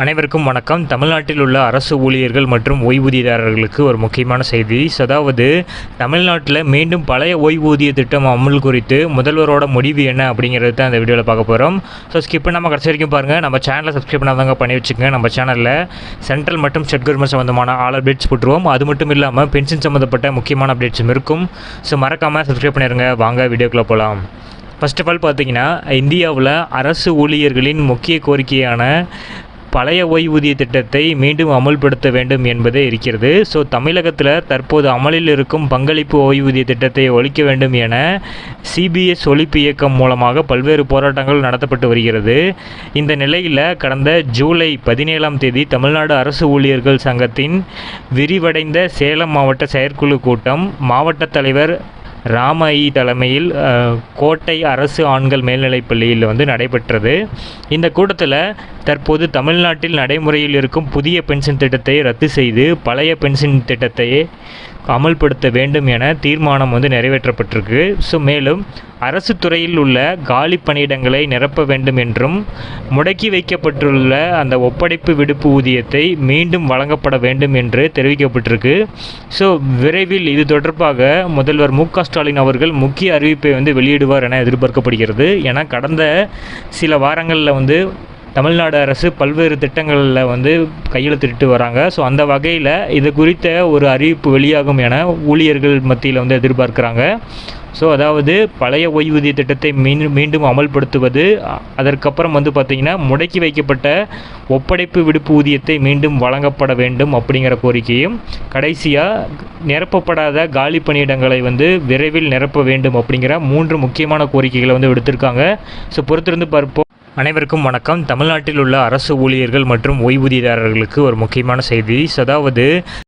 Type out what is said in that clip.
அனைவருக்கும் வணக்கம். தமிழ்நாட்டில் உள்ள அரசு ஊழியர்கள் மற்றும் ஓய்வூதியதாரர்களுக்கு ஒரு முக்கியமான செய்தி. அதாவது தமிழ்நாட்டில் மீண்டும் பழைய ஓய்வூதிய திட்டம் அமல் குறித்து முதல்வரோட முடிவு என்ன அப்படிங்கிறது தான் இந்த வீடியோவில் பார்க்க போகிறோம் ஸோ ஸ்கிப் நம்ம கடைசி வரைக்கும் பாருங்கள் நம்ம சேனலை சப்ஸ்கிரைப் பண்ணாதவங்க பண்ணி வச்சுக்கோங்க. நம்ம சேனலில் சென்ட்ரல் மற்றும் ஸ்டேட் கவர்மெண்ட் சம்மந்தமான ஆல் அப்டேட்ஸ் போட்டுருவோம். அது மட்டும் இல்லாமல் பென்ஷன் சம்மந்தப்பட்ட முக்கியமான அப்டேட்ஸும் இருக்கும். ஸோ மறக்காமல் சப்ஸ்கிரைப் பண்ணிடுங்க வாங்க வீடியோக்குள்ளே போகலாம் ஃபர்ஸ்ட் ஆஃப் ஆல் பார்த்தீங்கன்னா இந்தியாவில் அரசு ஊழியர்களின் முக்கிய கோரிக்கையான பழைய ஓய்வூதிய திட்டத்தை மீண்டும் அமல்படுத்த வேண்டும் என்பதே இருக்கிறது. ஸோ தமிழகத்தில் தற்போது அமலில் இருக்கும் பங்களிப்பு ஓய்வூதிய திட்டத்தை ஒழிக்க வேண்டும் என சிபிஎஸ் ஒழிப்பு இயக்கம் மூலமாக பல்வேறு போராட்டங்கள் நடத்தப்பட்டு வருகிறது. இந்த நிலையில் கடந்த ஜூலை பதினேழாம் தேதி தமிழ்நாடு அரசு ஊழியர்கள் சங்கத்தின் விரிவடைந்த சேலம் மாவட்ட செயற்குழு கூட்டம் மாவட்ட தலைவர் ராமஐ தலைமையில் கோட்டை அரசு ஆண்கள் மேல்நிலைப் பள்ளியில் வந்து நடைபெற்றது. இந்த கூட்டத்தில் தற்போது தமிழ்நாட்டில் நடைமுறையில் இருக்கும் புதிய பென்ஷன் திட்டத்தை ரத்து செய்து பழைய பென்ஷன் திட்டத்தையே அமல்படுத்த வேண்டும் என தீர்மானம் வந்து நிறைவேற்றப்பட்டிருக்கு. ஸோ மேலும் அரசு துறையில் உள்ள காலி பணியிடங்களை நிரப்ப வேண்டும் என்றும் முடக்கி வைக்கப்பட்டுள்ள அந்த ஒப்படைப்பு விடுப்பு ஊதியத்தை மீண்டும் வழங்கப்பட வேண்டும் என்று தெரிவிக்கப்பட்டிருக்கு. ஸோ விரைவில் இது தொடர்பாக முதல்வர் மு க ஸ்டாலின் அவர்கள் முக்கிய அறிவிப்பை வந்து வெளியிடுவார் என எதிர்பார்க்கப்படுகிறது. ஏன்னா கடந்த சில வாரங்களில் வந்து தமிழ்நாடு அரசு பல்வேறு திட்டங்களில் வந்து கையெழுத்திட்டு வராங்க. ஸோ அந்த வகையில் இது குறித்த ஒரு அறிவிப்பு வெளியாகும் என ஊழியர்கள் மத்தியில் வந்து எதிர்பார்க்குறாங்க. ஸோ அதாவது பழைய ஓய்வூதிய திட்டத்தை மீண்டும் மீண்டும் அமல்படுத்துவது அதற்கப்புறம் வந்து பார்த்திங்கன்னா முடக்கி வைக்கப்பட்ட ஒப்படைப்பு விடுப்பு ஊதியத்தை மீண்டும் வழங்கப்பட வேண்டும் அப்படிங்கிற கோரிக்கையும் கடைசியாக நிரப்பப்படாத காலி பணியிடங்களை வந்து விரைவில் நிரப்ப வேண்டும் அப்படிங்கிற மூன்று முக்கியமான கோரிக்கைகளை வந்து விடுத்திருக்காங்க. ஸோ பொறுத்திருந்து பார்ப்போம். அனைவருக்கும் வணக்கம். தமிழ்நாட்டில் உள்ள அரசு ஊழியர்கள் மற்றும் ஓய்வூதியதாரர்களுக்கு ஒரு முக்கியமான செய்தி. அதாவது